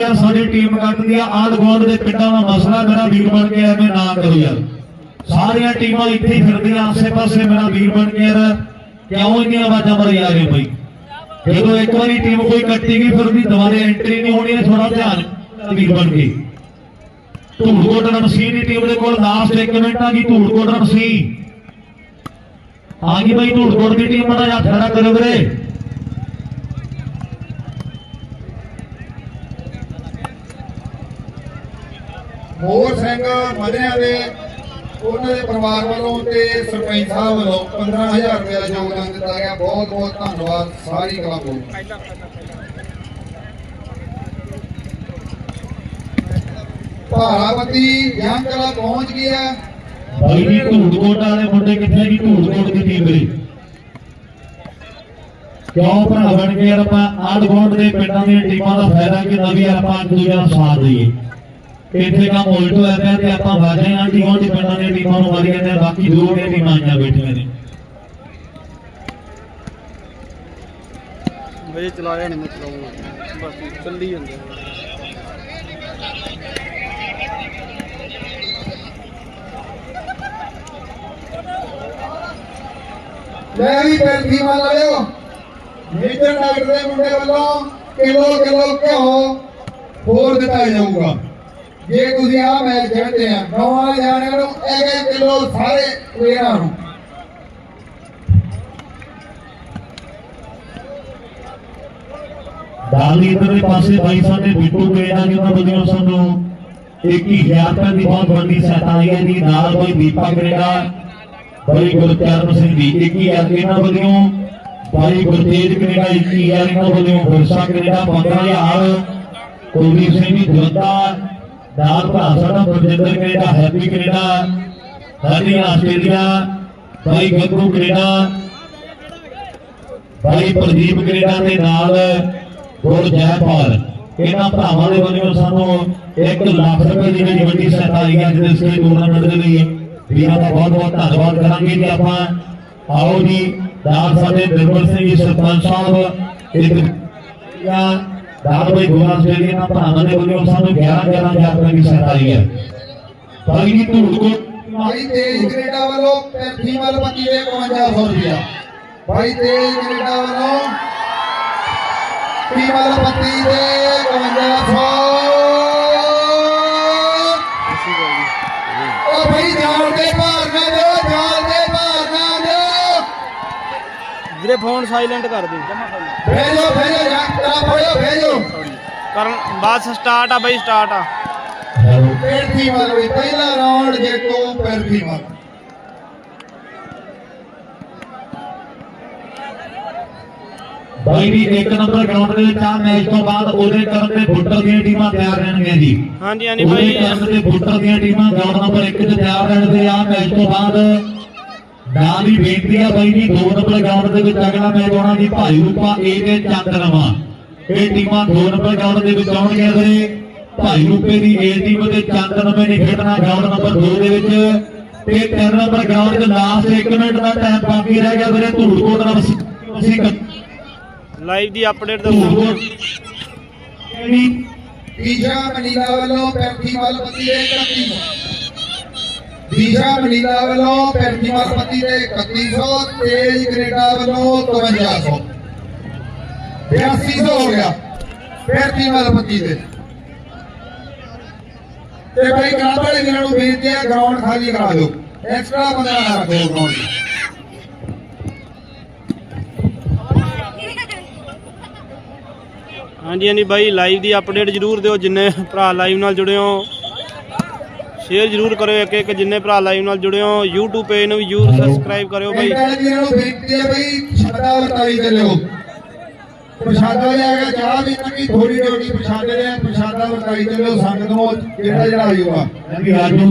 ਯਾਰ ਸਾਡੀ ਟੀਮ ਕੱਟਦੀ ਆ ਆਂਡ ਗੋਂਡ ਦੇ ਪਿੰਡਾਂ ਦਾ ਮਸਲਾ ਮੇਰਾ ਵੀਰ ਬਣ ਕੇ ਐਵੇਂ ਨਾ ਕਰੋ ਯਾਰ। ਸਾਰੀਆਂ ਟੀਮਾਂ ਇੱਥੇ ਹੀ ਫਿਰਦੀਆਂ, ਆਸੇ-ਪਾਸੇ ਮੇਰਾ ਵੀਰ ਬਣ ਕੇ ਯਾਰ ਕਿਉਂ ਇੰਨੀਆਂ ਆਵਾਜ਼ਾਂ ਮਾਰੀ ਜਾ ਰਹੇ ਬਈ? ਜਦੋਂ ਇੱਕ ਵਾਰੀ ਟੀਮ ਕੋਈ ਕੱਟੀ ਗਈ, ਫਿਰ ਉਹਦੀ ਦੁਬਾਰੇ ਐਂਟਰੀ ਨਹੀਂ ਹੋਣੀ ਥੋੜਾ ਧਿਆਨ ਵੀਰ ਬਣ ਕੇ ਧੂੜਕੋਟ ਰਮਸੀ ਦੀ ਟੀਮ ਦੇ ਕੋਲ ਲਾਸਟ 1 ਮਿੰਟ ਆ ਗਈ ਧੂੜਕੋਟ ਰਮਸੀ। ਆ ਗਈ ਬਈ ਧੂੜਕੋਟ ਦੀ ਟੀਮ ਦਾ ਹੱਥ ਖੜਾ ਕਰੋ ਵੀਰੇ। ਮੋਹਰ ਸਿੰਘ ਮਧਿਆਂ ਦੇ ਉਹਨਾਂ ਦੇ ਪਰਿਵਾਰ ਵੱਲੋਂ ਤੇ ਸਰਪੰਚ ਸਾਹਿਬ ਵੱਲੋਂ 15000 ਰੁਪਏ ਦਾ ਯੋਗਦਾਨ ਦਿੱਤਾ ਗਿਆ। ਬਹੁਤ ਬਹੁਤ ਧੰਨਵਾਦ ਸਾਰੀ ਕਲੱਬ ਨੂੰ। ਭਾਰਾਵਤੀ ਯੰਗ ਕਲੱਬ ਪਹੁੰਚ ਗਿਆ ਭਾਈ ਜੀ ਧੂੜਕੋਟ ਵਾਲੇ ਮੁੰਡੇ ਕਿੱਥੇ ਗਈ ਧੂੜਕੋਟ ਦੀ ਟੀਮ ਵੀਰੇ ਕਿਉਂ ਭਰਾ ਬਣ ਕੇ ਆਪਾਂ ਆਂਢ ਗੁਆਂਢ ਦੇ ਪਿੰਡਾਂ ਦੀਆਂ ਟੀਮਾਂ ਦਾ ਫਾਇਦਾ ਕਿ ਨਵੀਂ ਆਪਾਂ ਇੱਕ ਦੂਜੇ ਦਾ ਸਾਥ ਦਈਏ। ਇੱਥੇ ਕੰਮ ਉਲਟ ਹੋਇਆ ਪਿਆ ਤੇ ਆਪਾਂ ਵਾਜੇ ਆਂਢੀ ਗੁਆਂਢੀ ਪਿੰਡਾਂ ਦੀਆਂ ਟੀਮਾਂ ਨੂੰ ਮਾਰੀ ਜਾਂਦੇ ਆ, ਬਾਕੀ ਦੂਰ ਦੀਆਂ ਟੀਮਾਂ ਆਈਆਂ ਬੈਠੀਆਂ ਨੇ। ਵਜੇ ਚਲਾਇਆ ਨਹੀਂ ਮੈਂ ਚਲਾਉਂਗਾ। ਬਸ ਚੱਲੀ ਜਾਂਦੇ ਲੈ ਵੀ ਪੈਂਤੀ ਮੰਨ ਲਿਓ ਮੇਜਰ ਡਾਕਟਰ ਦੇ ਮੁੰਡੇ ਵੱਲੋਂ ਕਿਲੋ ਕਿਲੋ ਘਿਓ ਹੋਰ ਦਿੱਤਾ ਜਾਊਗਾ। ਜੇ ਤੁਸੀਂ ਆਹ ਮੈਚ ਖੇਡਦੇ ਆ ਨੌਵਾਂ ਜਾਣਿਆਂ ਨੂੰ ਇੱਕ ਕਿਲੋ ਸਾਰੇ ਪਲੇਅਰਾਂ ਨੂੰ। ਦਾਲੀ ਇਧਰਲੇ ਪਾਸੇ ਬਾਈ ਸਾਡੇ ਬਿੱਟੂ ਕੈਨੇਡਾ ਦੀ ਉਹਨਾਂ ਵੱਲੋਂ ਸਾਨੂੰ 21000 ਰੁਪਏ ਦੀ ਬਹੁਤ ਵੱਡੀ ਸਹਾਇਤਾ ਆਈ ਨਾਲ ਬਾਈ ਦੀਪਾ ਕੈਨੇਡਾ, ਬਾਈ ਗੁਰਚਰਨ ਸਿੰਘ ਦੀ 21000 ਇਹਨਾਂ ਵੱਲੋਂ। ਬਾਈ ਗੁਰਤੇਜ ਕੈਨੇਡਾ 21000 ਇਹਨਾਂ ਵੱਲੋਂ। ਗੁਰਸਾ ਕੈਨੇਡਾ 15000 ਕੁਲਦੀਪ ਸਿੰਘ ਜੀ ਜੋਤਾ ਨਾਲ ਭਰਾ ਸਾਡਾ ਗੁਰਜਿੰਦਰ ਕੈਨੇਡਾ ਹੈਪੀ ਕੈਨੇਡਾ, ਸਾਡੀ ਆਸਟ੍ਰੇਲੀਆ, ਬਾਈ ਗੱਗੂ ਕੈਨੇਡਾ ਭਾਈ ਪ੍ਰਦੀਪ ਕੈਨੇਡਾ ਦੇ ਨਾਲ ਗੁਰ ਜੈਪਾਲ। ਇਹਨਾਂ ਭਰਾਵਾਂ ਦੇ ਵੱਲੋਂ ਸਾਨੂੰ 1 ਲੱਖ ਰੁਪਏ ਦੀ ਜਿਹੜੀ ਵੱਡੀ ਸਹਾਇਤਾ ਆਈ ਹੈ, ਜਿਹਦੇ ਸੇ ਟੂਰਨਾਮੈਂਟ ਦੇ ਲਈ ਵੀਰਾਂ ਦਾ ਬਹੁਤ ਬਹੁਤ ਧੰਨਵਾਦ ਕਰਾਂਗੇ ਕਿ ਆਪਾਂ। ਆਓ ਜੀ, ਦਾਸ ਸਾਡੇ ਨਿਰਮਲ ਸਿੰਘ ਜੀ, ਸਰਪੰਚ ਸਾਹਿਬ, ਇੱਕ ਜਾਂ ਦਾਦ ਭਾਈ ਗੋਰਾ ਸਿੰਘ ਇਹਨਾਂ ਭਰਾਵਾਂ ਦੇ ਵੱਲੋਂ ਸਾਨੂੰ 11 11000 ਰੁਪਏ ਦੀ ਸਹਾਇਤਾ ਆਈ ਹੈ। ਭਾਈ ਧੂੜ ਕੋ ਭਾਈ ਤੇਜ ਕੈਨੇਡਾ ਵੱਲੋਂ ਪੈਂਤੀ ਮਲ ਪੱਕੀ ਦੇ 5100 ਰੁਪਇਆ। ਭਾਈ ਤੇਜ ਕੈਨੇਡਾ ਵੱਲੋਂ ਤੀ ਮਲ ਪੱਕੀ ਦੇ 5100 ਵੀਰੇ ਫੋਨ ਸਾਇਲੈਂਟ ਕਰ ਦੇ। ਭੇਜੋ ਭੇਜੋ ਜਾਂ ਤਰਾ ਫੜਿਓ ਭੇਜੋ। ਕਰਨ ਬਸ ਸਟਾਰਟ ਆ ਬਈ ਸਟਾਰਟ ਆ। ਪੈਂਤੀ ਮਲ ਵੀ ਪਹਿਲਾ ਰਾਉਂਡ ਜੇਤੂ ਪੈਂਤੀ ਮਲ ਬਾਈ ਵੀ ਇੱਕ ਨੰਬਰ ਗਰਾਊਂਡ ਦੇ ਵਿੱਚ ਆ ਮੈਚ ਤੋਂ ਬਾਅਦ ਉਹਦੇ ਕਰਨ ਦੇ ਫੁੱਟਰ ਦੀਆਂ ਟੀਮਾਂ ਤਿਆਰ ਰਹਿਣਗੀਆਂ ਜੀ। ਹਾਂਜੀ ਹਾਂਜੀ ਉਹਦੇ ਬਾਈ ਕਰਨ ਦੇ ਫੁੱਟਰ ਦੀਆਂ ਟੀਮਾਂ ਗਰਾਊਂਡ ਨੰਬਰ 1 ਤੇ ਤਿਆਰ ਰਹਿਣਗੇ ਆ ਮੈਚ ਤੋਂ ਬਾਅਦ ਨਾਲ ਦੀ ਬੇਨਤੀ ਆ ਬਾਈ ਜੀ ਦੋ ਨੰਬਰ ਗਰਾਊਂਡ ਦੇ ਵਿੱਚ ਅਗਲਾ ਮੈਚ ਆਉਣਾ ਜੀ ਭਾਈ ਰੂਪਾ ਏ ਤੇ ਚੰਦਰਮਾ ਇਹ ਟੀਮਾਂ ਦੋ ਨੰਬਰ ਗਰਾਊਂਡ ਦੇ ਵਿੱਚ ਆਉਣਗੀਆਂ ਵੀਰੇ ਭਾਈ ਰੂਪੇ ਦੀ ਏ ਟੀਮ ਤੇ ਚੰਦਰਮੇ ਨੇ ਖੇਡਣਾ ਗਰਾਊਂਡ ਨੰਬਰ 2 ਦੇ ਵਿੱਚ। ਤੇ ਤਿੰਨ ਨੰਬਰ ਗਰਾਊਂਡ ਦੇ ਲਾਸਟ 1 ਮਿੰਟ ਦਾ ਟਾਈਮ ਬਾਕੀ ਰਹਿ ਗਿਆ ਵੀਰੇ ਧੂੜਕੋਟ ਦਾ ਅਸੀਂ ਲਾਈਵ ਦੀ ਅਪਡੇਟ ਦੱਸੋ ਦੀਜਾ ਮਨੀਲਾ ਵੱਲੋਂ ਪੈਂਤੀ ਮਲ ਪੱਤੀ ਦੇ 3100 ਦੀਜਾ ਮਨੀਲਾ ਵੱਲੋਂ ਪੈਂਤੀ ਮਲ ਪੱਤੀ 3100 ਤੇਜ ਕੈਨੇਡਾ ਵੱਲੋਂ 5300 8200 ਹੋ ਗਿਆ। ਪੈਂਤੀ ਮਲ ਪੱਤੀ ਤੇ ਭਾਈ ਗਰਾਊਂਡ ਵਾਲੇ ਵੀਰਾਂ ਨੂੰ ਬੇਨਤੀ ਹੈ ਗਰਾਊਂਡ ਖਾਲੀ ਕਰਾ ਦਿਓ। ਐਕਸਟਰਾ ਬੰਦਾ ਨਾ ਰੱਖੋ ਗਰਾਊਂਡ ਹਾਂਜੀ ਹਾਂਜੀ ਬਾਈ ਲਾਈਵ ਦੀ ਅਪਡੇਟ ਜਰੂਰ ਦਿਓ, ਜਿੰਨੇ ਭਰਾ ਲਾਈਵ ਨਾਲ ਜੁੜੇ ਹੋ। ਸ਼ੇਅਰ ਜਰੂਰ ਕਰਿਓ ਇੱਕ ਇੱਕ ਜਿੰਨੇ ਭਰਾ ਲਾਈਵ ਨਾਲ ਜੁੜੇ ਹੋ YouTube ਪੇਜ ਨੂੰ ਵੀ ਜਰੂਰ ਸਬਸਕ੍ਰਾਈਬ ਕਰਿਓ ਵਾਲੇ ਵੀਰਾਂ ਨੂੰ ਬੇਨਤੀ ਹੈ ਬਈ ਛੱਡਾ ਵਰਤਾਈ ਚੱਲਿਓ। ਪ੍ਰਸ਼ਾਦਾ ਲਿਆ ਕੇ ਚਾਹ ਵੀ ਤੱਕੀ ਥੋੜੀ ਥੋੜੀ ਪ੍ਰਸ਼ਾਦੇ ਦੇ ਪ੍ਰਸ਼ਾਦਾ ਵਰਤਾਈ ਚੱਲਿਓ ਸੰਗਤ ਨੂੰ ਜਿਹੜਾ ਜਿਹੜਾ ਆਇਓਗਾ ਹਾਂਜੀ ਰਾਜੂ।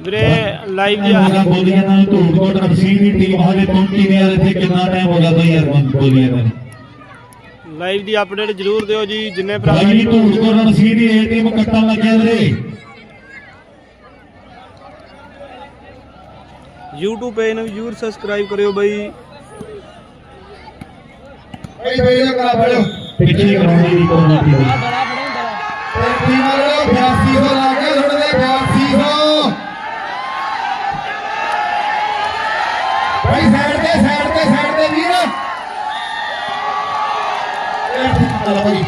ਵੀਰੇ ਲਾਈਵ ਦੀ ਆਹ ਬੋਲੀਆਂ ਨਾਲ ਧੂੜਕੋਟ ਰਮਸੀਨ ਦੀ ਟੀਮ ਹਾਲੇ ਪਹੁੰਚੀ ਨਹੀਂ ਯਾਰ ਇੱਥੇ ਕਿੰਨਾ ਟਾਈਮ ਹੋ ਗਿਆ ਬਈ ਯਾਰ ਬੋਲੀਆਂ ਦਾ ਲਾਈਵ ਦੀ ਅਪਡੇਟ ਜਰੂਰ ਦਿਓ ਜੀ ਜਿੰਨੇ ਭਰਾ ਭਾਈ ਜੀ ਧੂੜਕੋਟ ਰਮਸੀਨ ਦੀ ਏ ਟੀਮ ਕੱਟਣ ਲੱਗਿਆ ਵੀਰੇ। YouTube ਪੇਜ ਨੂੰ ਜਰੂਰ ਸਬਸਕ੍ਰਾਈਬ ਕਰਿਓ ਬਾਈ। ਬਈ ਬਈ ਇਹ ਕਰਾ ਫੜਿਓ। ਪਿੱਛੇ ਕਰਾਉਣੀ ਦੀ ਕੋਲ ਨਹੀਂ। 8200 ਲਾ ਕੇ ਤੁਹਾਡੇ ਦੇ 8200 ਭਾਈ ਸਾਈਡ ਤੇ ਸਾਈਡ ਤੇ ਸਾਈਡ ਤੇ ਵੀਰ। ਇਹ ਠੀਕ ਆ ਭਾਈ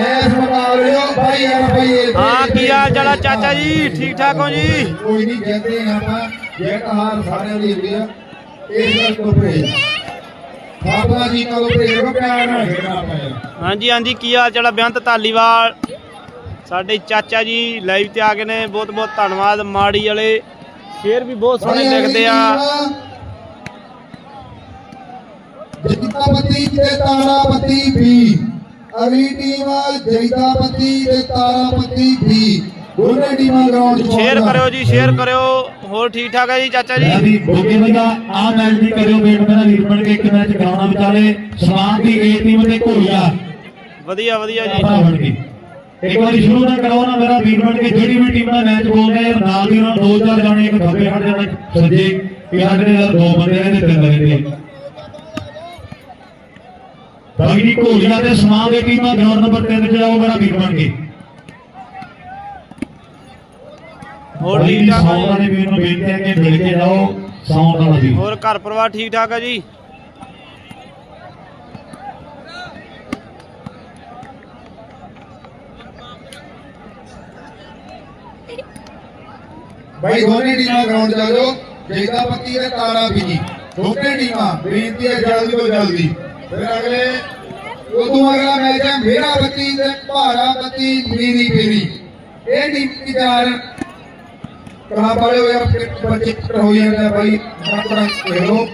ਇਸ ਮੁਕਾਬਲੇ ਭਾਈ ਯਾਰ ਭਾਈ ਹਾਂ ਕੀ ਹਾਲ ਚਾਲ ਚਾਚਾ ਜੀ? ਠੀਕ ਠਾਕ ਹੋ ਜੀ? ਕੋਈ ਨਹੀਂ ਕਹਿੰਦੇ ਆਪਾਂ। ਜੇ ਹਾਰ ਸਾਰਿਆਂ ਦੀ ਹੁੰਦੀ ਆ। ਇਸ ਗੱਲ ਤੋਂ ਪਰੇ ਬਾਬਾ ਜੀ ਕੋਲ ਪਰੇ ਕੋ ਪਿਆਰ ਨਾਲ ਖੇਡਣਾ ਪੈਣਾ ਹਾਂਜੀ ਹਾਂਜੀ ਕੀ ਹਾਲ ਚਾਲ ਆ? ਬੇਅੰਤ ਧਾਲੀਵਾਲ। ਸਾਡੇ ਚਾਚਾ ਜੀ ਲਾਈਵ ਤੇ ਆ ਗਏ ਨੇ। ਬਹੁਤ ਬਹੁਤ ਧੰਨਵਾਦ। ਮਾੜੀ ਵਾਲੇ ਸ਼ੇਰ ਵੀ ਬਹੁਤ ਸੋਹਣੇ ਲਿਖਦੇ ਆ। ਜੈਤਾਪਤੀ ਤੇ ਤਾਰਾਪਤੀ ਵੀ। ਅਗਲੀ ਟੀਮ ਜੈਤਾਪਤੀ ਤੇ ਤਾਰਾਪਤੀ ਵੀ। ਦੋਨੇ ਟੀਮਾਂ ਗਰਾਊਂਡ 'ਚ ਸ਼ੇਅਰ। ਕਰਿਓ ਜੀ ਸ਼ੇਅਰ ਕਰਿਓ। ਹੋਰ ਠੀਕ ਠਾਕ ਹੈ ਜੀ ਚਾਚਾ ਜੀ? ਵੀ ਬੋਗੇ ਭਈਆ ਆ ਮੈਚ ਦੀ ਕਰਿਓ ਵੇਟ ਮੇਰਾ ਵੀਰ ਬਣ ਕੇ ਇੱਕ ਮੈਚ ਕਰਾਉਣਾ ਵਿਚਾਲੇ। ਸਮਾਨ ਦੀ ਏ ਟੀਮ ਤੇ ਘੋੜੀਆ ਵਧੀਆ ਵਧੀਆ ਜੀ। ਇੱਕ ਵਾਰੀ ਸ਼ੁਰੂ ਨਾ ਕਰਾਓ ਨਾ ਮੇਰਾ ਵੀਰ ਬਣ ਕੇ। ਜਿਹੜੀ ਵੀ ਟੀਮ ਦਾ ਮੈਚ ਬੋਲਦੇ ਨਾਲ ਦੀ ਨਾਲ ਦੋ ਚਾਰ ਜਾਣੇ ਇੱਕ ਖੱਬੇ ਹਟ ਜਾਣਾ ਸੱਜੇ। ਵੀ ਸਾਡੇ ਨਾਲ ਦੋ ਬੰਦੇ ਨੇ ਤੇ ਤਿੰਨ ਰਹਿੰਦੇ ਬਾਕੀ ਦੀ ਘੋੜੀਆ ਤੇ ਸਮਾਨ ਦੀ ਟੀਮਾਂ ਗਰਾਊਂਡ ਨੰਬਰ 3 ਤੇ ਜਾਓ ਮੇਰਾ ਵੀਰ ਬਣ ਕੇ ਹੋਰ ਠੀਕ ਠਾਕ ਸੌਂਦ ਹੈ ਵਾਲੇ ਜੀ ਵੀਰ ਨੂੰ ਬੇਨਤੀ ਹੈ ਕਿ ਮਿਲ ਕੇ ਜਾਓ ਸੌਂਦ ਵਾਲਾ ਹੋਰ ਘਰ ਪਰਿਵਾਰ ਠੀਕ ਠਾਕ ਹੈ ਜੀ? ਭਾਈ ਦੋਨੇ ਟੀਮਾਂ ਗਰਾਊਂਡ 'ਚ ਆ ਜਾਓ। ਜੈਤਾਪਤੀ ਤੇ ਤਾਰਾਪਤੀ ਦੋਨੇ ਟੀਮਾਂ ਬੇਨਤੀ ਹੈ ਜਲਦੀ ਤੋਂ ਜਲਦੀ। ਫਿਰ ਅਗਲੇ ਉਦੋਂ ਅਗਲਾ ਮੈਚ ਹੈ ਮੇਰਾ ਬੱਤੀ ਤੇ ਭਾਰਾ ਬੱਤੀ ਮੇਰੀ ਮੇਰੀ ਇਹ ਟੀਮ ਦੀ ਚਾਰ ਕਹਾ ਪਾਲੇ ਹੋਇਆ ਬੱਚੇ ਹੋ ਜਾਂਦਾ ਭਾਈ ਬੜਾ ਖੇਲੋ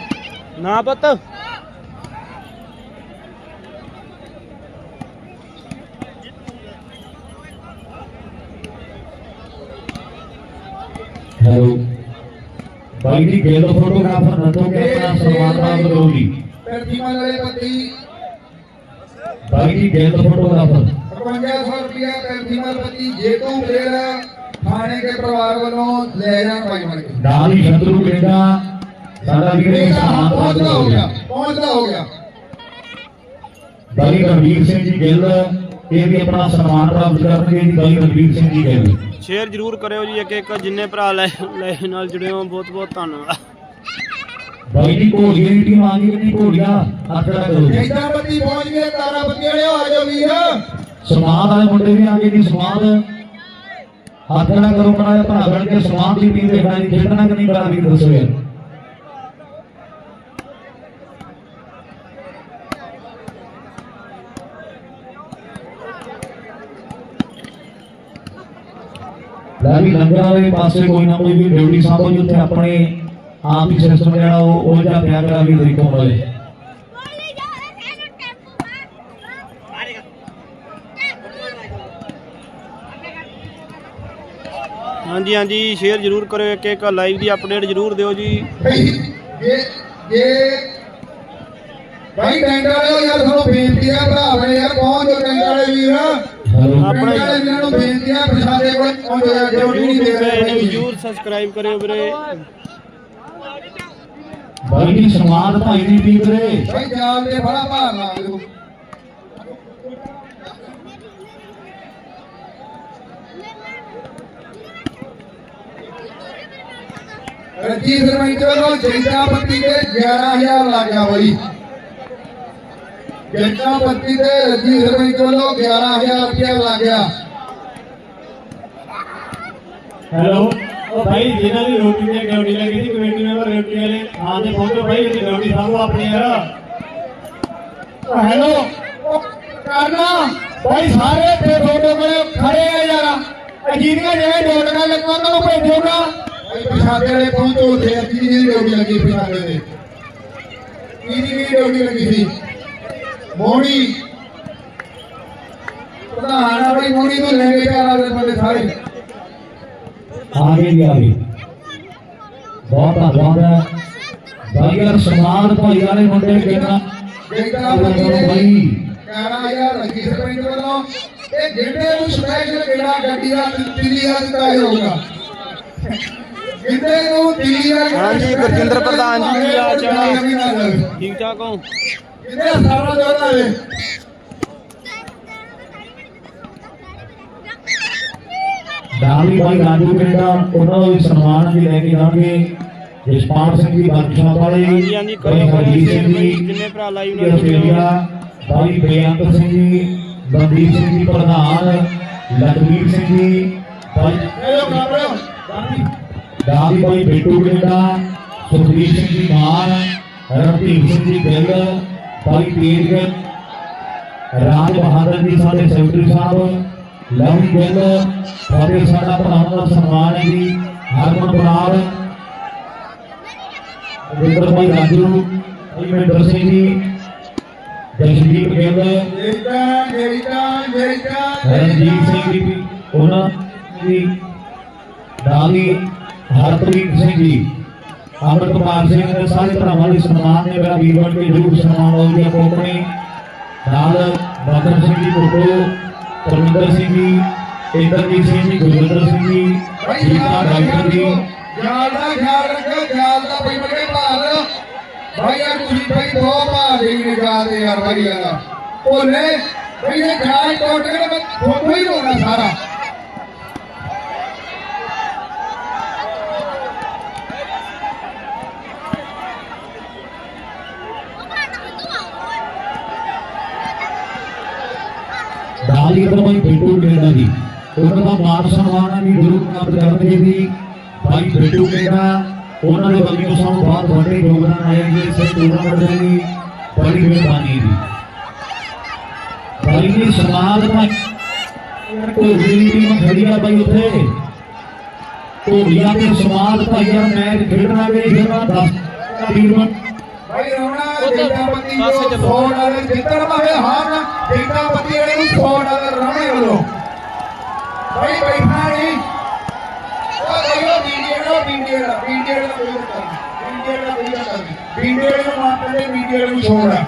ਨਾ ਪੁੱਤ ਹੈਲੋ ਬਾਈ ਦੀ ਗੇਲ ਫੋਟੋਗ੍ਰਾਫਰ ਨੰਦੋ ਕੇ ਆਪਣਾ ਸਨਮਾਨ ਪ੍ਰਾਪਤ ਕਰੋ ਜੀ ਫਿਰ ਟੀਮਾਂ ਵਾਲੇ ਬੱਤੀ ਬਾਈ ਦੀ ਗੇਲ ਫੋਟੋਗ੍ਰਾਫਰ 5500 ਰੁਪਇਆ ਪੈਂਤੀਮਾਂ ਬੱਤੀ ਜੇ ਤੋਂ ਪਲੇਅਰ ਥਾਣੇ ਦੇ ਪਰਿਵਾਰ ਵੱਲੋਂ ਲੈ ਜਾਣ ਭਾਈ ਬਣ ਕੇ। ਹੀ ਸ਼ੰਤਰੂ ਕੈਨੇਡਾ ਸਾਡਾ ਵੀਰ ਪ੍ਰਾਪਤ ਪਹੁੰਚਦਾ ਹੋ ਗਿਆ ਪਹੁੰਚਦਾ ਹੋ ਗਿਆ। ਬਾਈ ਰਣਵੀਰ ਸਿੰਘ ਜੀ ਗਿੱਲ ਇਹ ਵੀ ਆਪਣਾ ਸਨਮਾਨ ਪ੍ਰਾਪਤ ਕਰਨਗੇ ਜੀ ਬਾਈ ਰਣਵੀਰ ਸਿੰਘ ਜੀ ਗਿੱਲ। ਸ਼ੇਅਰ ਜਰੂਰ ਕਰਿਓ ਜੀ ਇੱਕ ਇੱਕ ਜਿੰਨੇ ਭਰਾ ਲੈ ਲੈ ਨਾਲ ਜੁੜੇ ਹੋ ਬਹੁਤ ਬਹੁਤ ਧੰਨਵਾਦ। ਬਾਈ ਦੀ ਘੋੜੀਆਂ ਦੀ ਟੀਮ ਆ ਗਈ ਨਹੀਂ ਘੋੜੀਆਂ ਆਖੜਾ ਕਰੋ ਜੀ ਜੈਦਾ ਬੱਤੀ ਪਹੁੰਚ ਗਏ ਤਾਰਾ ਬੱਤੀ ਵਾਲਿਓ ਆ ਜਾਓ ਵੀਰ। ਸਮਾਦ ਵਾਲੇ ਮੁੰਡੇ ਵੀ ਆ ਗਏ ਜੀ ਸਮਾਦ। ਆਖੜਾ ਕਰੋ ਕਰਾ ਭਰਾ ਬਣ ਕੇ ਸਮਾਦ ਦੀ ਟੀਮ ਦੇਖਣਾ ਜੀ ਖੇਡਣਾ ਕਿ ਨਹੀਂ ਭਰਾ ਵੀਰ ਦੱਸੋ ਯਾਰ ਲੈ ਵੀ ਲੰਗਰ ਵਾਲੇ ਪਾਸੇ ਕੋਈ ਨਾ ਕੋਈ ਵੀ ਡਿਊਟੀ ਸਾਂਭੋ ਜੀ ਉੱਥੇ ਆਪਣੇ ਆਪ ਹੀ ਸਿਸਟਮ ਜਿਹੜਾ ਉਹ ਉਹ ਜਿਹਾ ਪਿਆ ਕਰਾ ਵੀ ਤਰੀਕੋਂ ਵਾਲੇ ਹਾਂਜੀ ਹਾਂਜੀ ਸ਼ੇਅਰ ਜਰੂਰ ਕਰਿਓ ਇੱਕ ਇੱਕ ਲਾਈਵ ਦੀ ਅਪਡੇਟ ਜਰੂਰ ਦਿਓ ਜੀ। ਭਾਈ ਜੇ ਜੇ ਭਾਈ ਟੈਂਟ ਵਾਲਿਓ ਯਾਰ ਤੁਹਾਨੂੰ ਬੇਨਤੀ ਹੈ ਭਰਾ ਆਪਣੇ ਯਾਰ ਪਹੁੰਚ ਜਾਓ ਟੈਂਟ ਵਾਲੇ ਵੀਰ। ਵਾਲੇ ਵੀਰਾਂ ਨੂੰ ਬੇਨਤੀ ਹੈ ਪ੍ਰਸ਼ਾਦੇ ਕੋਲ ਪਹੁੰਚ ਜੇ ਉਹ ਨਹੀਂ ਦੇ ਰਹੇ। ਜਰੂਰ ਸਬਸਕ੍ਰਾਈਬ ਕਰਿਓ ਵੀਰੇ ਬਾਈ ਜੀ ਸਮਾਦ ਭਾਈ ਦੀ ਟੀਮ ਵੀਰੇ। ਭਾਈ ਜਾਲ ਦੇ ਬੜਾ ਭਾਰ ਲਾ ਰੱਜੀ ਸਰਪੰਚ ਵੱਲੋਂ ਜੈਤਾ ਪੱਤੀ ਤੇ 11000 ਲੱਗ ਗਿਆ ਬਈ ਜੈਤਾ ਪੱਤੀ ਤੇ ਰੱਜੀ ਸਰਪੰਚ ਵੱਲੋਂ 11000 ਰੁਪਇਆ ਲੱਗ ਹੈਲੋ, ਉਹ ਭਾਈ, ਜਿਹਨਾਂ ਦੀ ਰੋਟੀ ਤੇ ਡਿਊਟੀ ਲੱਗੀ ਸੀ, ਕਮੇਟੀ ਮੈਂਬਰ ਰੋਟੀ ਵਾਲੇ ਆਂ ਦੇ ਪਹੁੰਚੋ ਭਾਈ ਉਹਦੀ ਡਿਊਟੀ ਸਾਹਮਣੇ ਆਪਣੀ ਯਾਰ। ਹੈਲੋ ਕਰਨਾ, ਭਾਈ, ਸਾਰੇ ਤੇ ਫੋਟੋ ਕੋਲੇ ਖੜੇ ਆ ਯਾਰ। ਅਜੀਰੀਆਂ ਜਿਹੜੇ ਡੋਟੀਆਂ ਲੱਗੀਆਂ, ਉਹਨਾਂ ਨੂੰ ਭੇਜੋਗਾ। ਭਾਈ ਪ੍ਰਸ਼ਾਦੇ ਵਾਲੇ ਪਹੁੰਚੋ ਤੇ ਅੱਜੀ ਦੀ ਡਿਊਟੀ ਲੱਗੀ ਪ੍ਰਸ਼ਾਦੇ ਤੇ? ਕਿਹਦੀ ਵੀ ਡਿਊਟੀ ਲੱਗੀ ਸੀ? ਮੋੜੀ ਪ੍ਰਧਾਨ ਆ ਭਾਈ ਮੋੜੀ ਤੋਂ ਲੈ ਕੇ ਪਿਆਰਾ ਦੇ ਬੰਦੇ ਸਾਰੇ। ਆ ਗਏ ਜੀ ਆ ਗਏ। ਬਹੁਤ ਧੰਨਵਾਦ ਹੈ। ਬਾਈ ਯਾਰ ਸਮਾਦ ਭਾਈ ਵਾਲੇ ਮੁੰਡੇ ਕਿੰਨਾ। ਜਿਹੜਾ ਬੰਦੀ ਨੇ। ਬਾਈ। 11000 ਲੱਗੀ ਸਰਪੰਚ ਵੱਲੋਂ। ਇਹ ਜਿਹੜੇ ਨੂੰ ਸਪੈਸ਼ਲ ਕਿਹੜਾ ਗੱਡੀ ਦਾ ਦਿੱਲੀ ਦਾ ਦਿੱਤਾ ਜਾਊਗਾ ਜਿੰਦੇ ਨੂੰ ਦਿੱਲੀ ਹਾਂਜੀ, ਗੁਰਜਿੰਦਰ ਪ੍ਰਧਾਨ ਜੀ, ਆ? ਜਿੰਦੇ ਠੀਕ ਠਾਕ ਹੋ? ਸਾਰਾ ਜੋੜਾ ਹੈ ਡਾਲੀ ਬਾਈ ਰਾਜੂ ਕੈਨੇਡਾ ਉਹਨਾਂ ਨੂੰ ਵੀ ਸਨਮਾਨ ਵੀ ਲੈ ਕੇ ਜਾਣਗੇ ਜਸਪਾਲ ਸਿੰਘ ਜੀ ਵਰਕਸ਼ਾਪ ਵਾਲੇ ਹਾਂਜੀ ਹਾਂਜੀ ਕਰੋ ਹਰਜੀਤ ਸਿੰਘ ਜੀ ਜਿੰਨੇ ਭਰਾ ਲਾਈਵ ਨਾਲ ਆਸਟ੍ਰੇਲੀਆ। ਬਾਈ ਬੇਅੰਤ ਸਿੰਘ ਜੀ ਬੰਦੀਪ ਸਿੰਘ ਜੀ ਪ੍ਰਧਾਨ ਲਖਵੀਰ ਸਿੰਘ ਜੀ ਬਾਈ ਇਹੋ ਕਰ ਰਹੇ ਦਾਦੀ ਬਾਈ ਬਿੱਟੂ ਕੈਨੇਡਾ ਸੁਖਦੀਪ ਸਿੰਘ ਜੀ ਮਾਨ ਰਣਧੀਰ ਸਿੰਘ ਜੀ ਗਿੱਲ ਬਾਈ ਤੇਜਗਨ ਰਾਜ ਬਹਾਦਰ ਜੀ ਸਾਡੇ ਸੈਕਟਰੀ ਸਾਹਿਬ, ਲਵੀ ਗਿੱਲ, ਸਾਡੇ ਸਾਡਾ ਪ੍ਰਧਾਨ ਦਾ ਸਨਮਾਨ ਹੈ ਜੀ, ਹਰਮਨ ਬਰਾੜ। ਵਿੰਦਰ ਭਾਈ ਰਾਜੂ ਭਾਈ ਮਹਿੰਦਰ ਸਿੰਘ ਜੀ ਜਸਦੀਪ ਗਿੱਲ ਜੈਦਾ ਜੈਦਾ ਜੈਦਾ ਰਣਜੀਤ ਸਿੰਘ ਜੀ, ਉਹਨਾਂ ਦੀ ਦਾਲੀ ਹਰਪ੍ਰੀਤ ਸਿੰਘ ਜੀ ਅਮਰ ਕੁਮਾਰ ਸਿੰਘ ਦੇ ਸਾਰੇ ਭਰਾਵਾਂ ਦੇ ਸਨਮਾਨ ਨੇ ਮੇਰਾ ਵੀਰ ਬਣ ਕੇ ਜਰੂਰ ਸਨਮਾਨ ਹੋ ਗਿਆ ਕੋਪਣੀ ਨਾਲ ਬਾਦਰ ਸਿੰਘ ਜੀ ਕੋਟੋ ਪਰਮਿੰਦਰ ਸਿੰਘ ਜੀ ਇੰਦਰਜੀਤ ਸਿੰਘ ਜੀ ਗੁਰਵਿੰਦਰ ਸਿੰਘ ਜੀ ਜੀਤਾ ਡਾਕਟਰ ਜੀ। ਯਾਰ ਦਾ ਖਿਆਲ ਰੱਖੋ ਖਿਆਲ ਦਾ ਭਾਈ ਬੜੇ ਭਾਰ ਭਾਈ ਯਾਰ ਤੁਸੀਂ ਭਾਈ ਦੇ ਨਹੀਂ ਜਾਂਦੇ ਯਾਰ ਭਾਈ ਯਾਰ। ਭੋਲੇ ਇਹ ਖਿਆਲ ਟੁੱਟ ਮੈਂ ਫੋਟੋ ਹੀ ਹੋਣਾ ਸਾਰਾ। ਦਾਲੀ ਅਦਰਮਾਈ ਬਿੱਟੂ ਕੈਨੇਡਾ ਜੀ ਉਹਨਾਂ ਦਾ ਮਾਨ ਸਨਮਾਨ ਹੈ ਵੀ ਗੁਰੂ ਪ੍ਰਾਪਤ ਕਰਨਗੇ ਵੀ ਭਾਈ ਬਿੱਟੂ ਕੈਨੇਡਾ ਉਹਨਾਂ ਦੇ ਵੱਲੋਂ ਸਾਨੂੰ ਬਹੁਤ ਵੱਡੇ ਯੋਗਦਾਨ ਆਏ ਜੀ ਇਸ ਟੂਰਨਾਮੈਂਟ ਦੇ ਲਈ ਬੜੀ ਮਿਹਰਬਾਨੀ ਜੀ ਭਾਈ ਜੀ ਸਮਾਜ ਦਾ ਕੋਈ ਜਿਹੜੀ ਟੀਮ ਖੜੀ ਆ ਭਾਈ ਭਾਈ ਰੋਣਾ ਉੱਧਰ ਜਿੱਦਾਂ ਪੱਤੀ ਪਾਸੇ ਜੋ ਚੱਲੋ। 100 ਡਾਲਰ ਜਿੱਤਣ ਭਾਵੇਂ ਹਾਰ ਨਾ ਜਿੱਦਾਂ ਪੱਤੀ ਵਾਲੇ ਨੂੰ 100 ਡਾਲਰ ਰਾਣੇ ਵੱਲੋਂ। ਭਾਈ ਬੈਠਾ ਨਹੀਂ। ਉਹ ਦੇਖੋ ਵੀਡੀਓ ਦਾ ਵੀਡੀਓ ਦਾ ਵੀਡੀਓ ਦਾ ਕੋਈ ਵੀਡੀਓ ਦਾ ਕੋਈ ਨਹੀਂ। ਵੀਡੀਓ ਨੂੰ ਮਾਪਦੇ ਵੀਡੀਓ ਨੂੰ ਛੋੜਾ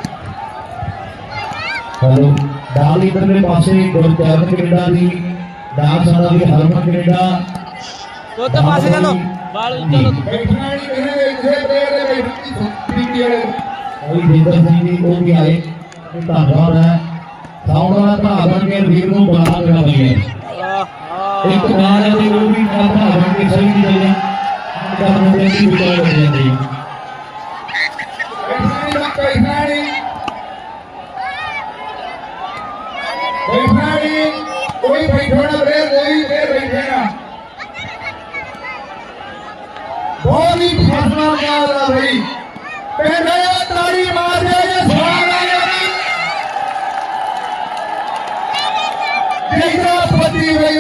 ਹਲੋ ਡਾਲ ਇਧਰਲੇ ਪਾਸੇ ਗੁਰਚਰਨ ਕੈਨੇਡਾ ਦੀ ਡਾਲ ਸਾਡਾ ਵੀ ਹਰਮਨ ਕੈਨੇਡਾ। ਉਹ ਤਾਂ ਪਾਸੇ ਚਲੋ। ਬਾਲ ਚਲੋ। ਬੈਠਣਾ ਨਹੀਂ ਕਹਿੰਦੇ ਇੱਥੇ ਪਲੇਅਰ ਦੇ ਬੈਠੀ ਵੀਡੀਓ ਵਾਲੇ ਕੋਈ ਜਿੰਦਰ ਸਿੰਘ ਜੀ ਉਹ ਵੀ ਆਏ। ਤੇ ਧੰਨਵਾਦ ਹੈ। ਸਾਉਣ ਵਾਲਾ ਭਰਾ ਬਣ ਕੇ ਵੀਰ ਨੂੰ ਬੁਲਾ ਲਿਆ ਬਈ। ਇੱਕ ਮਾਨ ਹੈ ਤੇ ਉਹ ਵੀ ਭਰਾ ਬਣ ਕੇ ਸਹੀ ਨਹੀਂ ਚੱਲਿਆ। ਕਰਨ ਦੇ ਵੀ ਵਿਚਾਰ ਹੋ ਜਾਂਦੇ ਬੈਠਣਾ ਨਹੀਂ ਬੈਠਣਾ ਨਹੀਂ। ਬੈਠਣਾ ਨਹੀਂ। ਕੋਈ ਬੈਠਣਾ ਪਲੇਅਰ ਕੋਈ ਪਲੇਅਰ ਬੈਠਣਾ। ਬਹੁਤ ਹੀ ਫਸਣਾ ਮਾਰਦਾ ਭਾਈ ਪਹਿਲੇ ਤਾੜੀ ਮਾਰ ਦੇ ਜੇ ਸਵਾਲ ਆ ਗਿਆ ਜੈਦਾ ਪੱਤੀ ਵਈ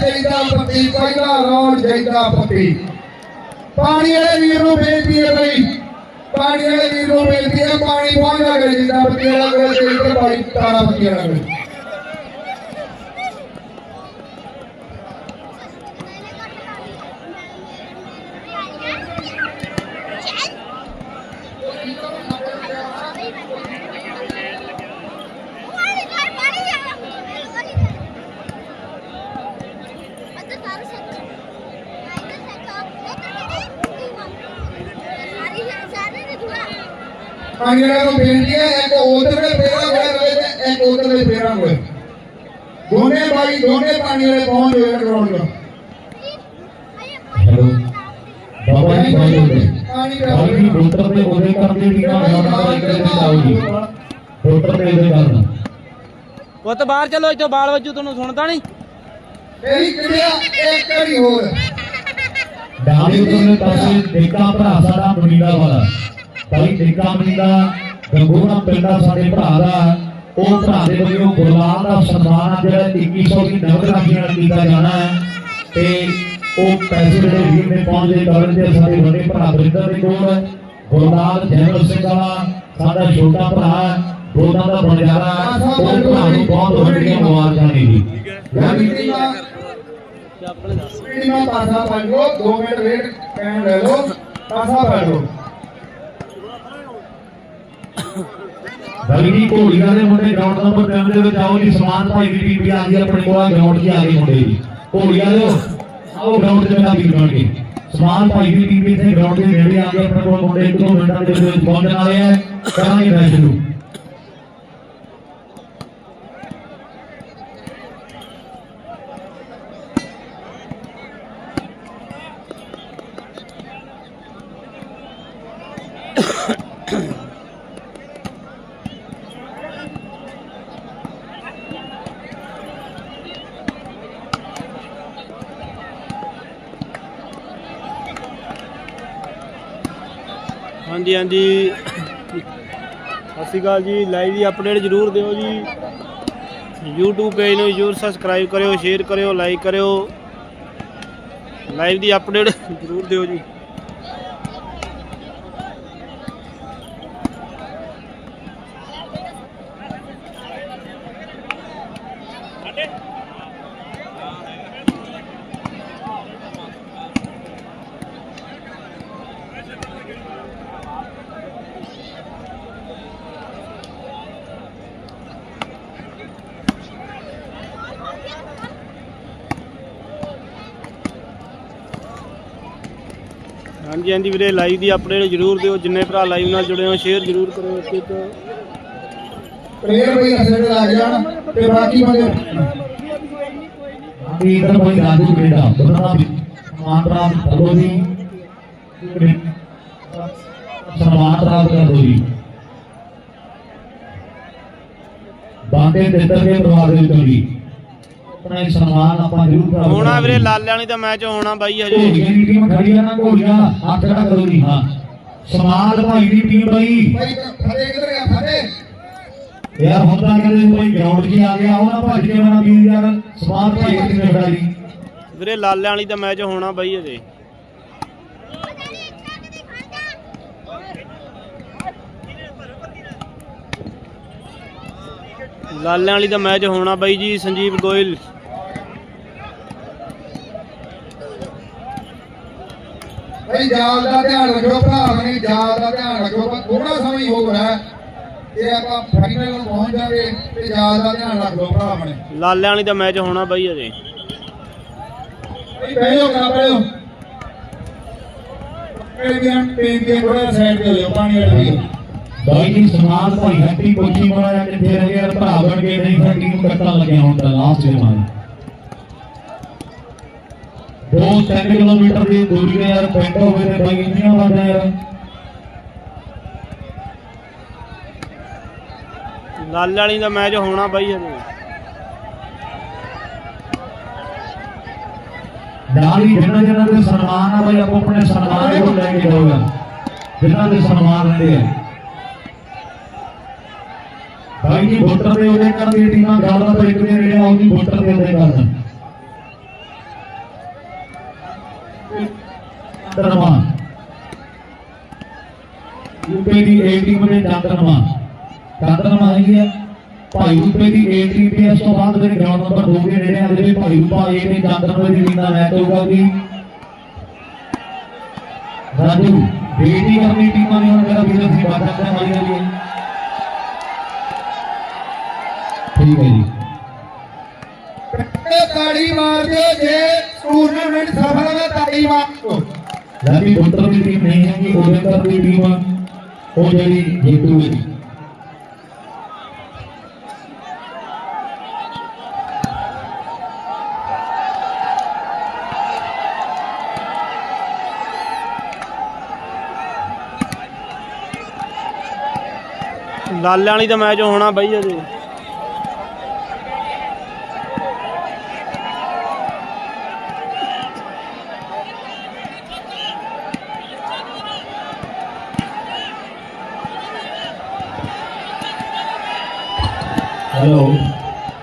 ਜੈਦਾ ਪੱਤੀ, ਪਹਿਲਾ ਰੌਣ ਜੈਦਾ ਪੱਤੀ। ਪਾਣੀ ਵਾਲੇ ਵੀਰ ਨੂੰ ਬੇਨਤੀ ਹੈ ਬਈ, ਪਾਣੀ ਵਾਲੇ ਵੀਰ ਨੂੰ ਬੇਨਤੀ ਹੈ, ਪਾਣੀ ਪਹੁੰਚਾ ਕਰੇ ਜਿੱਦਾਂ ਪੱਤੀ ਵਾਲਾ ਕੋਲ ਤੇ ਇੱਧਰ ਤਾਰਾ ਪੱਤੀ ਵਾਲਾ। ਕੋਲ ਪਾਣੀ ਵਾਲੇ ਨੂੰ ਬੇਨਤੀ ਹੈ ਇੱਕ ਉਧਰ ਦੇ ਫੇਰਾ ਹੋਇਆ ਰਵੇ ਤੇ ਇੱਕ ਉਧਰ ਦੇ ਫੇਰਾ ਹੋਇਆ ਦੋਨੇ ਭਾਈ ਦੋਨੇ ਪਾਣੀ ਵਾਲੇ ਪਹੁੰਚ ਹੋਏ ਗਰਾਊਂਡ 'ਚ ਹੈਲੋ। ਬਾਬਾ ਜੀ ਪਾਣੀ ਦਾ ਵੋਟਰ ਤੇ ਉਹਦੇ ਕਰਦੇ ਵੀ ਨਾ ਜਾਣਾ ਇੱਕ ਦੇ ਜਾਓ ਜੀ। ਵੋਟਰ ਤੇ ਉਹਦੇ ਕਰਨਾ ਉਹ ਤਾਂ ਬਾਹਰ ਚਲੋ ਇੱਥੋਂ ਬਾਲ ਵੱਜੂ ਤੁਹਾਨੂੰ ਸੁਣਦਾ ਨਹੀਂ। ਮੇਰੀ ਕਿਰਿਆ ਇੱਕ ਵਾਰੀ ਹੋਰ? ਡਾਲੇ ਉਤਰਲੇ ਪਾਸੇ ਦੇਖਾ ਭਰਾ ਸਾਡਾ ਮਨੀਲਾ ਵਾਲਾ। ਭਾਈ ਦੇਖਾ ਮਨੀਲਾ ਗੰਗੋਰਾ ਪਿੰਡਾ ਸਾਡੇ ਭਰਾ ਦਾ, ਉਹ ਭਰਾ ਦੇ ਵੱਲੋਂ ਗੁਰਲਾਲ ਦਾ ਸਨਮਾਨ ਜਿਹੜਾ 2100 ਦੀ ਨਗਦ ਰਾਸ਼ੀ ਨਾਲ ਕੀਤਾ ਜਾਣਾ ਹੈ। ਤੇ ਉਹ ਪੈਸੇ ਜਿਹੜੇ ਵੀਰ ਨੇ ਪਹੁੰਚੇ ਕਰਨ ਦੇ ਸਾਡੇ ਵੱਡੇ ਭਰਾ ਬਰਿੰਦਰ ਦੇ ਕੋਲ ਗੁਰਲਾਲ ਜੈਮਲ ਸਿੰਘ ਵਾਲਾ, ਸਾਡਾ ਛੋਟਾ ਭਰਾ ਦੋਨਾਂ ਦਾ ਬਣਜਾਰਾ ਉਹ ਭਰਾ ਨੂੰ ਬਹੁਤ ਵੱਡੀਆਂ ਮੁਬਾਰਕਾਂ ਨੇ ਜੀ। ਆਪਣੇ ਦੱਸ ਸਪੀਡ ਪਾਸਾ ਪਾ ਲਓ 2 ਮਿੰਟ ਵੇਟ ਟਾਈਮ ਲੈ ਲਓ ਪਾਸਾ ਪਾ ਲਓ। ਬਲਕਿ ਘੋੜੀਆਂ ਦੇ ਮੁੰਡੇ ਗਰਾਊਂਡ ਨੰਬਰ 3 ਦੇ ਵਿੱਚ ਆਓ ਜੀ, ਸਮਾਨ ਭਾਈ ਦੀ ਟੀਮ ਵੀ ਆ ਗਈ, ਆਪਣੇ ਕੋਲ ਗਰਾਊਂਡ 'ਚ ਆ ਗਏ ਮੁੰਡੇ ਜੀ। ਘੋੜੀਆਂ ਦੇ ਆਓ ਗਰਾਊਂਡ 'ਚ ਮੇਰਾ ਵੀ ਬਣਨਗੇ ਸਮਾਨ ਭਾਈ ਦੀ ਟੀਮ ਇੱਥੇ ਗਰਾਊਂਡ ਦੇ ਨੇੜੇ ਆ ਗਏ, ਆਪਣੇ ਕੋਲ ਮੁੰਡੇ ਇੱਕ ਮਿੰਟਾਂ ਦੇ ਵਿੱਚ ਪਹੁੰਚਣ ਵਾਲੇ ਆ। ਕਰਾਂਗੇ ਮੈਚ ਸ਼ੁਰੂ। ਹਾਂਜੀ ਸਤਿ ਸ਼੍ਰੀ ਅਕਾਲ ਜੀ। ਲਾਈਵ ਦੀ ਅਪਡੇਟ ਜ਼ਰੂਰ ਦਿਓ ਜੀ। YouTube ਪੇਜ ਨੂੰ ਜ਼ਰੂਰ ਸਬਸਕ੍ਰਾਈਬ ਕਰਿਓ ਸ਼ੇਅਰ ਕਰਿਓ ਲਾਈਕ ਕਰਿਓ। ਲਾਈਵ ਦੀ ਅਪਡੇਟ ਜ਼ਰੂਰ ਦਿਓ ਜੀ। ਹਾਂਜੀ ਹਾਂਜੀ ਵੀਰੇ ਲਾਈਵ ਦੀ ਅਪਡੇਟ ਜ਼ਰੂਰ ਦਿਓ, ਜਿੰਨੇ ਭਰਾ ਲਾਈਵ ਨਾਲ ਜੁੜੇ ਹੋ ਸ਼ੇਅਰ ਜ਼ਰੂਰ ਕਰੋ ਇੱਕ ਇੱਕ। ਪਲੇਅਰ ਕੋਈ ਅਸਲ ਤੇ ਲੱਗ ਜਾਣ, ਤੇ ਬਾਕੀ ਬੰਦੇ ਆਂਦੀ ਇਧਰ ਕੋਈ ਰਾਜੂ ਕੈਨੇਡਾ ਉਹਨਾਂ ਦਾ ਮਾਨਰਾਜ ਥੱਲੋ ਜੀ। ਸਨਮਾਨ ਪ੍ਰਾਪਤ ਕਰ ਦੋ ਜੀ। ਬਾਂਕੇ ਦਿੱਤਰ ਦੇ ਪਰਿਵਾਰ ਦੇ ਵਿੱਚੋਂ ਜੀ। ਆਪਣਾ ਇਹ ਸਨਮਾਨ ਆਪਾਂ ਜ਼ਰੂਰ ਪ੍ਰਾਪਤ ਹੋਣਾ ਵੀਰੇ ਲਾਲਿਆਂ ਵਾਲੀ ਦਾ ਮੈਚ ਹੋਣਾ ਬਾਈ ਹਜੇ। ਦੀ ਟੀਮ ਖੜੀ ਆ ਨਾ ਘੋੜੀਆਂ ਹੱਥ ਖੜਾ ਕਰੋ ਜੀ ਹਾਂ। ਸਮਾਲ ਭਾਈ ਦੀ ਟੀਮ ਬਾਈ। ਭਾਈ ਫੜੇ ਕਿਧਰ ਗਿਆ ਫੜੇ। ਯਾਰ ਹੁੰਦਾ ਕਹਿੰਦੇ ਕੋਈ ਗਰਾਊਂਡ 'ਚ ਆ ਗਿਆ ਉਹ ਨਾ ਭੱਜ ਕੇ ਮਨਾ ਵੀ ਯਾਰ। ਸਮਾਲ ਭਾਈ ਦੀ ਟੀਮ ਖੜਾ ਜੀ। ਵੀਰੇ ਲਾਲਿਆਂ ਵਾਲੀ ਦਾ ਮੈਚ ਹੋਣਾ ਬਾਈ ਹਜੇ। ਲਾਲਿਆਂ ਵਾਲੀ ਦਾ ਮੈਚ ਹੋਣਾ ਬਾਈ ਜੀ ਸੰਜੀਵ ਗੋਇਲ। ਭਾਈ ਜਾਲ ਦਾ ਧਿਆਨ ਰੱਖੋ ਭਰਾ ਆਪਣੀ ਜਾਲ ਦਾ ਧਿਆਨ ਰੱਖੋ ਬਸ ਥੋੜਾ ਸਮਾਂ ਹੀ ਹੋ ਰਿਹਾ ਤੇ ਆਪਾਂ ਫਾਈਨਲ ਨੂੰ ਪਹੁੰਚ ਜਾਵੇ ਤੇ ਜਾਲ ਦਾ ਧਿਆਨ ਰੱਖੋ ਭਰਾ ਆਪਣੇ ਲਾਲਿਆਂ ਵਾਲੀ ਦਾ ਮੈਚ ਹੋਣਾ ਬਾਈ ਹਜੇ। ਭਾਈ ਬਹਿਓ ਕਾ ਬਹਿਓ ਇਹ ਵੀ ਹਮ ਟੀਮ ਦੇ ਥੋੜਾ ਸਾਈਡ ਤੇ ਹੋ ਜਾਓ ਪਾਣੀ ਵਾਲੀ ਵੀ ਬਾਈ ਜੀ ਸਮਾਲ ਭਾਈ ਹੈਪੀ ਕੋਚੀ ਮਾਇਆ ਕਿੱਥੇ ਰਹਿ ਗਿਆ ਭਰਾ ਬਣ ਕੇ ਨਹੀਂ ਸਾਡੀ ਟੀਮ ਕੱਟਣ ਲੱਗਿਆ ਹੁਣ ਤਾਂ ਲਾਸਟ ਮਾਰ ਦੋ 3 ਕਿਲੋਮੀਟਰ ਦੀ ਦੂਰੀ ਯਾਰ ਪਿੰਡ ਹੋਵੇ ਤੇ ਬਾਈ ਇੰਨੀਆਂ ਵਾਦਾ ਯਾਰ। ਲਾਲਿਆਂ ਵਾਲੀ ਦਾ ਮੈਚ ਹੋਣਾ ਬਾਈ ਹਜੇ। ਨਾਲ ਹੀ ਜਿਨ੍ਹਾਂ ਜਿਨ੍ਹਾਂ ਦੇ ਸਨਮਾਨ ਆ ਬਾਈ ਆਪੋ ਆਪਣੇ ਸਨਮਾਨ ਇਹੋ ਲੈ ਕੇ ਜਾਓਗਾ। ਜਿਨ੍ਹਾਂ ਦੇ ਸਨਮਾਨ ਰਹਿੰਦੇ ਆ। ਬਾਈ ਜੀ ਵੋਟਰ ਦੇ ਉਹਦੇ ਕਰਨ ਦੀ ਟੀਮਾਂ ਗੱਲਾਂ ਤੋਂ ਇੱਕ ਦੇ ਨੇੜੇ ਆਉਂਦੀ ਵੋਟਰ ਦੇ ਉਹਦੇ ਕਰਨ ਚੰਦਰਮਾ ਯੂਪੀ ਦੀ ਏ ਟੀਮ ਦੇ ਚੰਦਰਮਾ ਚੰਦਰਮਾ ਹੈਗੀ ਹੈ? ਭਾਈ ਯੂਪੀ ਦੀ ਏ ਟੀਮ ਤੇ ਇਸ ਤੋਂ ਬਾਅਦ ਮੇਰੇ ਗਰਾਊਂਡ ਨੰਬਰ 2 ਦੇ ਨੇੜੇ ਆ ਜਿਹੜੇ ਭਾਈ ਯੂਪਾ ਏ ਤੇ ਚੰਦਰਮਾ ਦੀ ਟੀਮ ਦਾ ਮੈਚ ਹੋਊਗਾ ਜੀ। ਰਾਜੂ ਬੇਟੀ ਕਰਨੀ ਟੀਮਾਂ ਦੀ ਹੁਣ ਮੇਰਾ ਵੀਰ ਸੀ ਬਾਤ ਕਰਦੇ ਮਾਰੀ ਜਾਂਦੀ ਠੀਕ ਹੈ ਜੀ। ਤੇ ਤਾੜੀ ਮਾਰ ਦਿਓ ਜੇ ਟੂਰਨਾਮੈਂਟ ਸਫਲ ਹੋਵੇ ਤਾੜੀ ਮਾਰ ਦਿਓ ਰਾਜੀ ਵੋਟਰ ਦੀ ਟੀਮ ਨਹੀਂ ਹੈਗੀ ਉਹਦੇ ਦੀ ਟੀਮ ਆ, ਉਹ ਜਿਹੜੀ ਜੇਤੂ ਹੈ ਜੀ ਲਾਲਿਆਂ ਵਾਲੀ ਦਾ ਮੈਚ ਹੋਣਾ ਬਾਈ ਹਜੇ ਹੈਲੋ।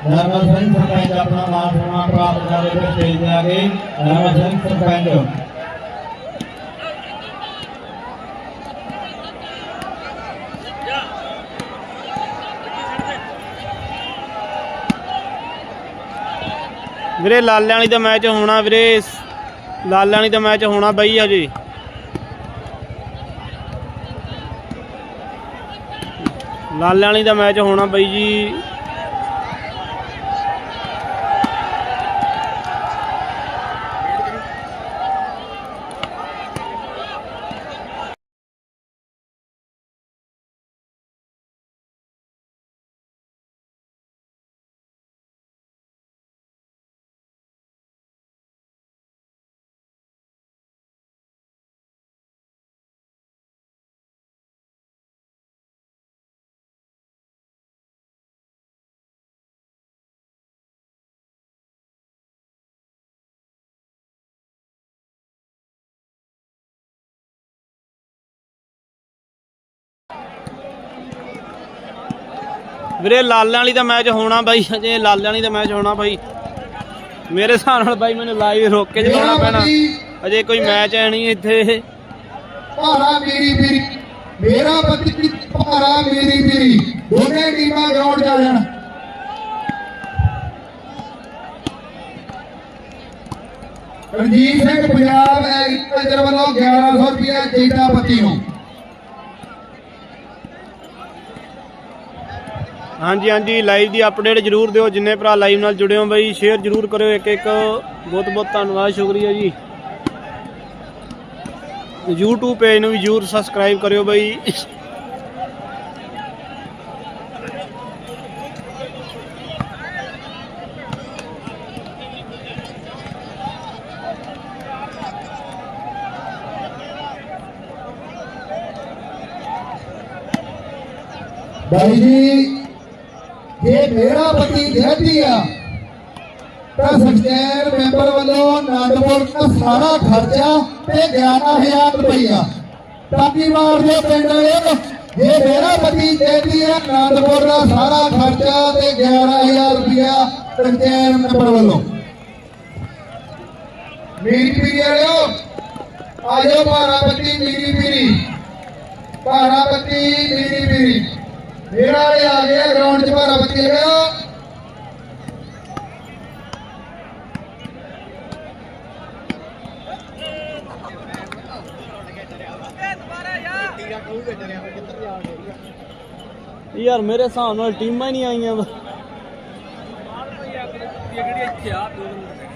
ਨਰਮਲ ਸਿੰਘ ਸਰਪੰਚ, ਆਪਣਾ ਮਾਨ ਸਨਮਾਨ ਪ੍ਰਾਪਤ ਕਰਦੇ ਫਿਰ ਸਟੇਜ ਤੇ ਆ ਗਏ ਨਰਮਲ ਸਿੰਘ ਸਰਪੰਚ। ਵੀਰੇ ਲਾਲਿਆਂ ਵਾਲੀ ਦਾ ਮੈਚ ਹੋਣਾ ਵੀਰੇ। ਲਾਲਿਆਂ ਵਾਲੀ ਦਾ ਮੈਚ ਹੋਣਾ ਬਈ ਹਜੇ। ਲਾਲਿਆਂ ਵਾਲੀ ਦਾ ਮੈਚ ਹੋਣਾ ਬਾਈ ਜੀ। ਵੀਰੇ ਲਾਲਿਆਂ ਵਾਲੀ ਦਾ ਮੈਚ ਹੋਣਾ ਬਾਈ ਅਜੇ ਲਾਲਿਆਂ ਵਾਲੀ ਦਾ ਮੈਚ ਹੋਣਾ ਬਾਈ। ਮੇਰੇ ਹਿਸਾਬ ਨਾਲ ਬਾਈ ਮੈਨੂੰ ਲਾਈਵ ਰੋਕ ਕੇ ਮੇਰਾ ਪੈਣਾ। ਅਜੇ ਕੋਈ ਮੈਚ ਹੈ ਨਹੀਂ ਇੱਥੇ। ਭਾਰਾ ਮੇਰੀ ਮੇਰੀ ਮੇਰਾ ਪਤੀ ਭਾਰਾ ਮੇਰੀ ਮੇਰੀ ਦੋਨੇ ਟੀਮਾਂ ਗਰਾਊਂਡ ਆ ਜਾਣ। ਰਣਜੀਤ ਸਿੰਘ ਪੰਜਾਬ ਐਗਰੀਕਲਚਰ ਵੱਲੋਂ 1100 ਰੁਪਏ ਜੈਤਾ ਪੱਤੀ ਨੂੰ। ਹਾਂਜੀ ਹਾਂਜੀ ਲਾਈਵ ਦੀ ਅਪਡੇਟ ਜਰੂਰ ਦਿਓ, ਜਿੰਨੇ ਭਰਾ ਲਾਈਵ ਨਾਲ ਜੁੜੇ ਹੋ ਬਾਈ ਸ਼ੇਅਰ ਜਰੂਰ ਕਰਿਓ ਇੱਕ ਇੱਕ। ਬਹੁਤ ਬਹੁਤ ਧੰਨਵਾਦ, ਸ਼ੁਕਰੀਆ ਜੀ। YouTube ਪੇਜ ਨੂੰ ਵੀ ਜਰੂਰ ਸਬਸਕ੍ਰਾਈਬ ਕਰਿਓ ਬਾਈ। ਬਾਈ ਜੀ ਮੇਰਾ ਪਤੀ ਜਹਦੀ ਆ। ਤਾਂ ਸਖਤੈਰ ਮੈਂਬਰ ਵੱਲੋਂ ਆਨੰਦਪੁਰ ਦਾ ਸਾਰਾ ਖਰਚਾ ਤੇ 11000 ਰੁਪਈਆ। ਤਾਕੀ ਮਾਰ ਦੇ ਪਿੰਡ ਵਾਲਿਓ ਜੇ ਮੇਰਾ ਪਤੀ ਜਹਦੀ ਆ ਆਨੰਦਪੁਰ ਦਾ ਸਾਰਾ ਖਰਚਾ ਤੇ 11000 ਰੁਪਈਆ ਸਖਤੈਰ ਮੈਂਬਰ ਵੱਲੋਂ। ਮੇਰੀ ਪੀੜੀ ਵਾਲਿਓ ਆਜੋ ਭਾਰਾਪਤੀ ਮੇਰੀ ਪੀੜੀ ਭਾਰਾਪਤੀ ਮੇਰੀ ਪੀੜੀ ਮੇਰਾ ਵਾਲੇ ਆ ਗਿਆ ਗਰਾਊਂਡ 'ਚ ਭਾਰਾਪਤੀ ਵਾਲਿਓ ਯਾਰ ਮੇਰੇ ਹਿਸਾਬ ਨਾਲ ਟੀਮਾਂ ਹੀ ਨਹੀਂ ਆਈਆਂ ਬਸ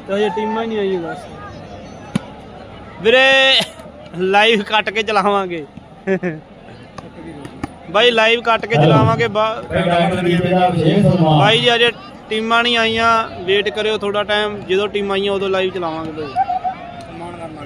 ਤੇ ਹਜੇ ਟੀਮਾਂ ਹੀ ਨਹੀਂ ਆਈਆਂ ਬਸ। ਵੀਰੇ ਲਾਈਵ ਕੱਟ ਕੇ ਚਲਾਵਾਂਗੇ। ਬਾਈ ਲਾਈਵ ਕੱਟ ਕੇ ਚਲਾਵਾਂਗੇ ਬਾ- ਬਾਈ ਜੀ ਅਜੇ ਟੀਮਾਂ ਨਹੀਂ ਆਈਆਂ। ਵੇਟ ਕਰਿਓ ਥੋੜਾ ਟਾਈਮ ਜਦੋਂ ਟੀਮਾਂ ਆਈਆਂ ਉਦੋਂ ਲਾਈਵ ਚਲਾਵਾਂਗੇ ਬਾਈ। ਸਨਮਾਨ ਕਰਨਾ